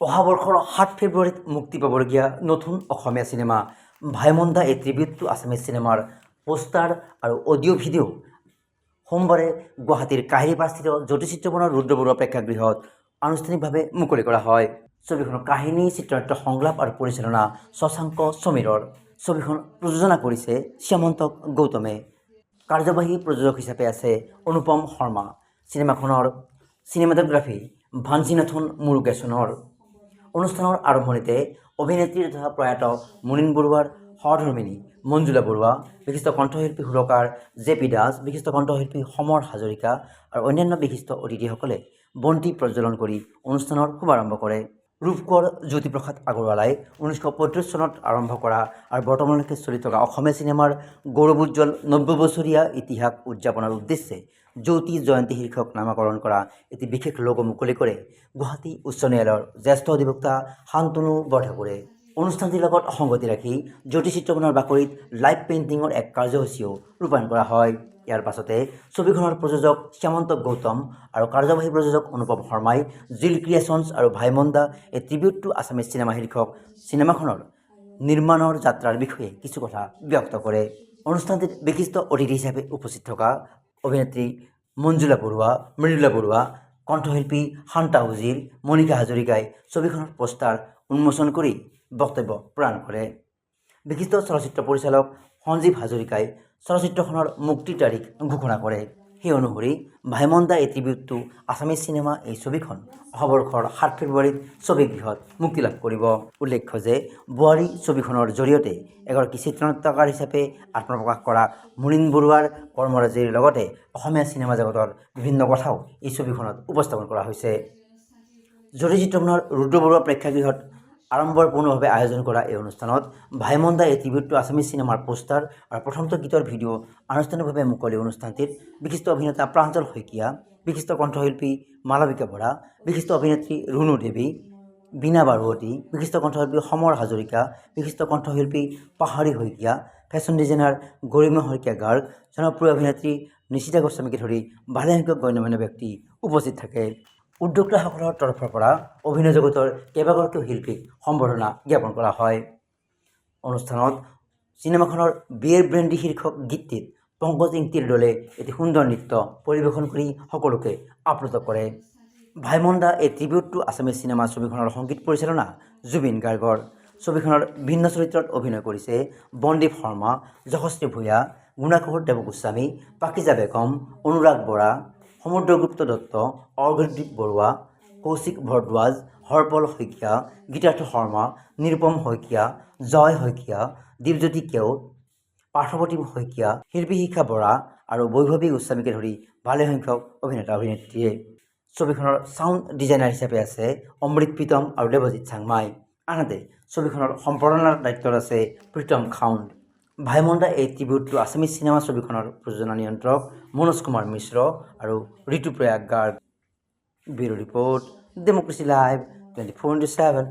অহা বৰ্ষৰ সাত ফেব্ৰুৱাৰীত মুক্তি পাবলগীয়া নতুন অসমীয়া চিনেমা ভাইমন্দা, এই ত্ৰিবিউটটো আছামিজ চিনেমাৰ পোষ্টাৰ আৰু অডিঅ' ভিডিঅ' সোমবাৰে গুৱাহাটীৰ কাহিৰীপাৰস্থিত জ্যোতিষিত্ৰবনৰ ৰুদ্ৰ বৰুৱা প্ৰেক্ষাগৃহত আনুষ্ঠানিকভাৱে মুকলি কৰা হয়। ছবিখনৰ কাহিনী, চিত্ৰনাট্য সংলাপ আৰু পৰিচালনা শশাংক সমীৰৰ। ছবিখন প্ৰযোজনা কৰিছে শ্যামন্তক গৌতমে। কাৰ্যবাহী প্ৰযোজক হিচাপে আছে অনুপম শৰ্মা। চিনেমাখনৰ চিনেমাটোগ্ৰাফী ভাঞ্জিনাথন মুৰুগেছনৰ অনুষ্ঠানৰ আৰম্ভণিতে অভিনেত্ৰী তথা প্ৰয়াত মুনীন বৰুৱাৰ সহধৰ্মিনী মঞ্জুলা বৰুৱা, বিশিষ্ট কণ্ঠশিল্পী সুৰকাৰ জে পি দাস, বিশিষ্ট কণ্ঠশিল্পী সমৰ হাজৰিকা আৰু অন্যান্য বিশিষ্ট অতিথিসকলে বন্তি প্ৰজ্বলন কৰি অনুষ্ঠানৰ শুভাৰম্ভ কৰে। ৰূপকোঁৱৰ জ্যোতিপ্ৰসাদ আগৰৱালাই ঊনৈছশ পঁয়ত্ৰিছ চনত আৰম্ভ কৰা আৰু বৰ্তমানলৈকে চলি থকা অসমীয়া চিনেমাৰ গৌৰৱোজ্জ্বল নব্বৈ বছৰীয়া ইতিহাস উদযাপনৰ উদ্দেশ্যে জ্যোতি জয়ন্তী শীৰ্ষক নামাকৰণ কৰা এটি বিশেষ লোগো মুকলি কৰে। গুৱাহাটী উচ্চ ন্যায়ালয়ৰ জ্যেষ্ঠ অধিবক্তা শান্তনু বৰঠাকুৰে। অনুষ্ঠানটিৰ লগত সংগতি ৰাখি জ্যোতি চিত্ৰবনৰ বাকৰিত লাইভ পেইণ্টিঙৰ এক কাৰ্যসূচীও ৰূপায়ণ কৰা হয়। ইয়াৰ পাছতে ছবিখনৰ প্ৰযোজক শ্যামন্ত গৌতম আৰু কাৰ্যবাহী প্ৰযোজক অনুপম শৰ্মাই, জিল ক্ৰিয়েশ্যনছ আৰু Bhaimonda a tribute to Assamese cinema শীৰ্ষক চিনেমাখনৰ নিৰ্মাণৰ যাত্ৰাৰ বিষয়ে কিছু কথা ব্যক্ত কৰে। অনুষ্ঠানটিত বিশিষ্ট অতিথি হিচাপে উপস্থিত থকা অভিনেত্ৰী মঞ্জুলা বৰুৱা, মৃদুলা বৰুৱা, কণ্ঠশিল্পী শান্তা উজিৰ মনিকা হাজৰিকাই ছবিখনৰ পোষ্টাৰ উন্মোচন কৰি বক্তব্য প্ৰদান কৰে। বিশিষ্ট চলচ্চিত্ৰ পৰিচালক সঞ্জীৱ হাজৰিকাই চলচ্চিত্ৰখনৰ মুক্তিৰ তাৰিখ ঘোষণা কৰে। সেই অনুসৰি ভাইমন্দা এই ট্ৰিবিউটটো আছামিজ চিনেমা এই ছবিখন অহা বৰ্ষৰ সাত ফেব্ৰুৱাৰীত ছবিগৃহত মুক্তি লাভ কৰিব। উল্লেখ্য যে বোৱাৰী ছবিখনৰ জৰিয়তে এগৰাকী চিত্ৰনাট্যকাৰ হিচাপে আত্মপ্ৰকাশ কৰা মুনীন বৰুৱাৰ কৰ্মৰাজিৰ লগতে অসমীয়া চিনেমা জগতৰ বিভিন্ন কথাও এই ছবিখনত উপস্থাপন কৰা হৈছে। জ্যোতিচিত্ৰবনৰ ৰুদ্ৰ বৰুৱা প্ৰেক্ষাগৃহত আড়ম্বৰপূৰ্ণভাৱে আয়োজন কৰা এই অনুষ্ঠানত ভাইমন্দা এই ট্ৰিবিউটটো আছামিজ চিনেমাৰ পোষ্টাৰ আৰু প্ৰথমটো গীতৰ ভিডিঅ' আনুষ্ঠানিকভাৱে মুকলি অনুষ্ঠানটিত বিশিষ্ট অভিনেতা প্ৰাঞ্জল শইকীয়া, বিশিষ্ট কণ্ঠশিল্পী মালবিকা বৰা, বিশিষ্ট অভিনেত্ৰী ৰুণু দেৱী, বীণা বাৰুৱতী, বিশিষ্ট কণ্ঠশিল্পী সমৰ হাজৰিকা, বিশিষ্ট কণ্ঠশিল্পী পাহাৰী শইকীয়া, ফেশ্বন ডিজাইনাৰ গৰিমা শইকীয়া গাৰ্গ, জনপ্ৰিয় অভিনেত্ৰী নিশিতা গোস্বামীকে ধৰি ভালেসংখ্যক গণ্যমান্য ব্যক্তি উপস্থিত থাকে। উদ্যোক্তাসকলৰ তৰফৰ পৰা অভিনয় জগতৰ কেইবাগৰাকীও শিল্পীক সম্বৰ্ধনা জ্ঞাপন কৰা হয়। অনুষ্ঠানত চিনেমাখনৰ বিয়েৰ ব্ৰেণ্ডি শীৰ্ষক গীতটিত পংকজ ইংতিৰ দলে এটি সুন্দৰ নৃত্য পৰিৱেশন কৰি সকলোকে আপ্লুত কৰে। ভাইমন্দা এই ট্ৰিবিউট টু আছামিজ চিনেমা ছবিখনৰ সংগীত পৰিচালনা জুবিন গাৰ্গৰ। ছবিখনৰ ভিন্ন চৰিত্ৰত অভিনয় কৰিছে বন্দীপ শৰ্মা যশস্বী ভূঞা, গুণাকুৰ দেৱগোস্বামী, পাকিজা বেগম, অনুৰাগ বৰা সমুদ্ৰগুপ্ত দত্ত অৰ্ঘদীপ বৰুৱা, কৌশিক ভৰদ্বাজ, হৰপল শইকীয়া, গীতাৰ্থ শৰ্মা, নিৰুপম শইকীয়া, জয় শইকীয়া, দীপজ্যোতি কেওট পাৰ্থৱতী শইকীয়া, শিল্পী শিখা বৰা আৰু বৈভৱী গোস্বামীকে ধৰি ভালেসংখ্যক অভিনেতা অভিনেত্ৰীয়ে। ছবিখনৰ ছাউণ্ড ডিজাইনাৰ হিচাপে আছে অমৃত প্ৰীতম আৰু দেৱজিৎ চাংমাই। আনহাতে, ছবিখনৰ সম্পাদনাৰ দায়িত্বত আছে প্ৰীতম খাউণ্ড। ভাইমন্দা এই ট্ৰিবিউটটো আছামিজ চিনেমা ছবিখনৰ প্ৰযোজনা নিয়ন্ত্ৰক মনোজ কুমাৰ মিশ্ৰ আৰু Rituprayag Garg. Bureau report democracy live twenty four into seven